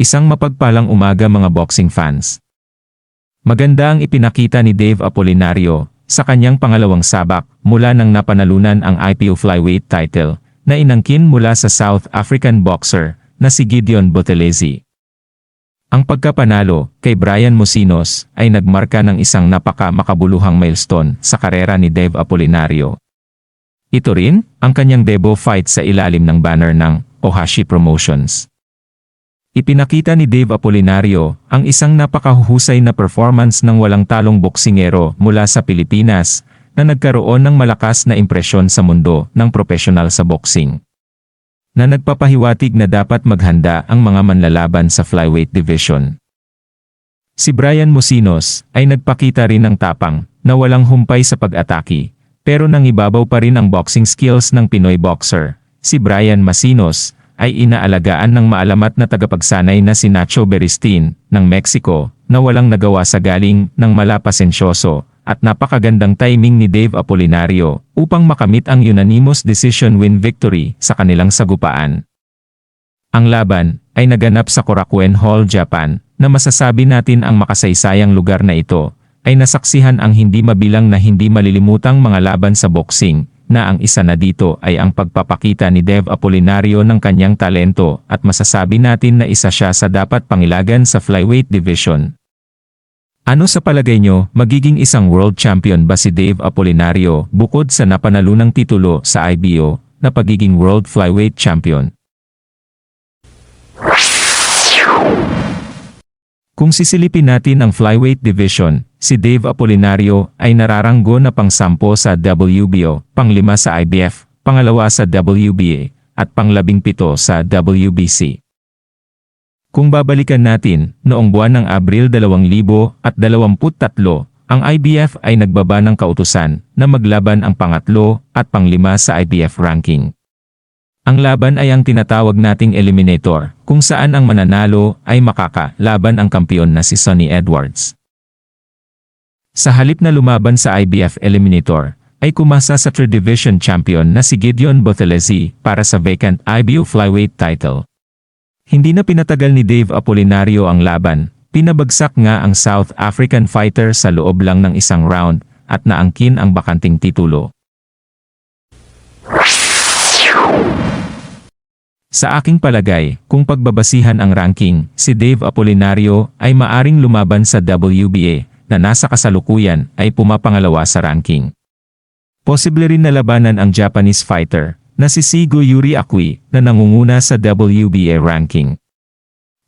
Isang mapagpalang umaga mga boxing fans. Maganda ang ipinakita ni Dave Apolinario sa kanyang pangalawang sabak mula nang napanalunan ang IPO flyweight title na inangkin mula sa South African boxer na si Gideon Botelezi. Ang pagkapanalo kay Brian Mosinos ay nagmarka ng isang napaka makabuluhang milestone sa karera ni Dave Apolinario. Ito rin ang kanyang debut fight sa ilalim ng banner ng Ohashi Promotions. Ipinakita ni Dave Apolinario ang isang napakahuhusay na performance ng walang talong boksingero mula sa Pilipinas na nagkaroon ng malakas na impresyon sa mundo ng profesional sa boxing. Na nagpapahiwatig na dapat maghanda ang mga manlalaban sa flyweight division. Si Brian Mosinos ay nagpakita rin ng tapang na walang humpay sa pag-atake, pero nangibabaw pa rin ang boxing skills ng Pinoy boxer. Si Brian Masinos ay inaalagaan ng maalamat na tagapagsanay na si Nacho Beristin ng Mexico na walang nagawa sa galing ng malapasensyoso at napakagandang timing ni Dave Apolinario upang makamit ang unanimous decision win victory sa kanilang sagupaan. Ang laban ay naganap sa Korakuen Hall, Japan na masasabi natin ang makasaysayang lugar na ito ay nasaksihan ang hindi mabilang na hindi malilimutang mga laban sa boxing na ang isa na dito ay ang pagpapakita ni Dev Apolinario ng kanyang talento at masasabi natin na isa siya sa dapat pangilagan sa flyweight division. Ano sa palagay nyo, magiging isang world champion ba si Dave Apolinario bukod sa napanalunang titulo sa IBO na pagiging world flyweight champion? Kung sisilipin natin ang flyweight division, si Dave Apolinario ay nararanggo na pang-sampo sa WBO, pang-lima sa IBF, pangalawa sa WBA, at pang-labing pito sa WBC. Kung babalikan natin, noong buwan ng Abril 2023, ang IBF ay nagbaba ng kautusan na maglaban ang pangatlo at panglima sa IBF ranking. Ang laban ay ang tinatawag nating eliminator, kung saan ang mananalo ay makakalaban ang kampiyon na si Sonny Edwards. Sa halip na lumaban sa IBF Eliminator, ay kumasa sa 3 Division Champion na si Gideon Botelezi para sa vacant IBO Flyweight title. Hindi na pinatagal ni Dave Apolinario ang laban, pinabagsak nga ang South African fighter sa loob lang ng isang round at naangkin ang bakanting titulo. Sa aking palagay, kung pagbabasihan ang ranking, si Dave Apolinario ay maaring lumaban sa WBA na nasa kasalukuyan ay pumapangalawa sa ranking. Posible rin na labanan ang Japanese fighter na si Sigo Yuri Akui na nangunguna sa WBA ranking.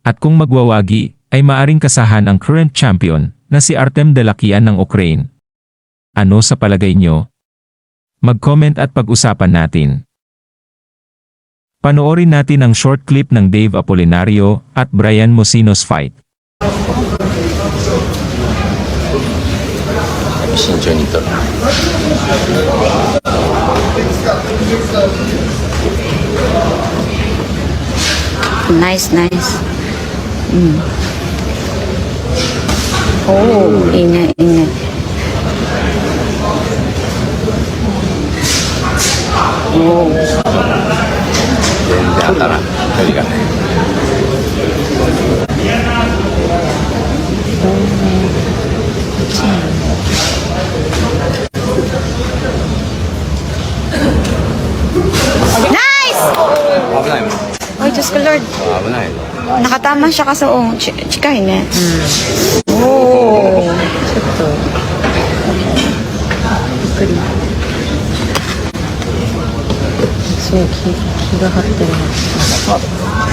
At kung magwawagi, ay maaring kasahan ang current champion na si Artem Delakian ng Ukraine. Ano sa palagay nyo? Mag-comment at pag-usapan natin. Panoorin natin ang short clip ng Dave Apolinario at Brian Mosinos fight. Nice, nice. Mm. Oh, ingay, ingay. Oh. 全然当たらん距離が nice! 危ないもん Ay, Diyos ko Lord. 危ない Nakatama siya kasi, oh, ch chika yun eh. Oh. ちょっとゆっくり すごい気気が張ってるな。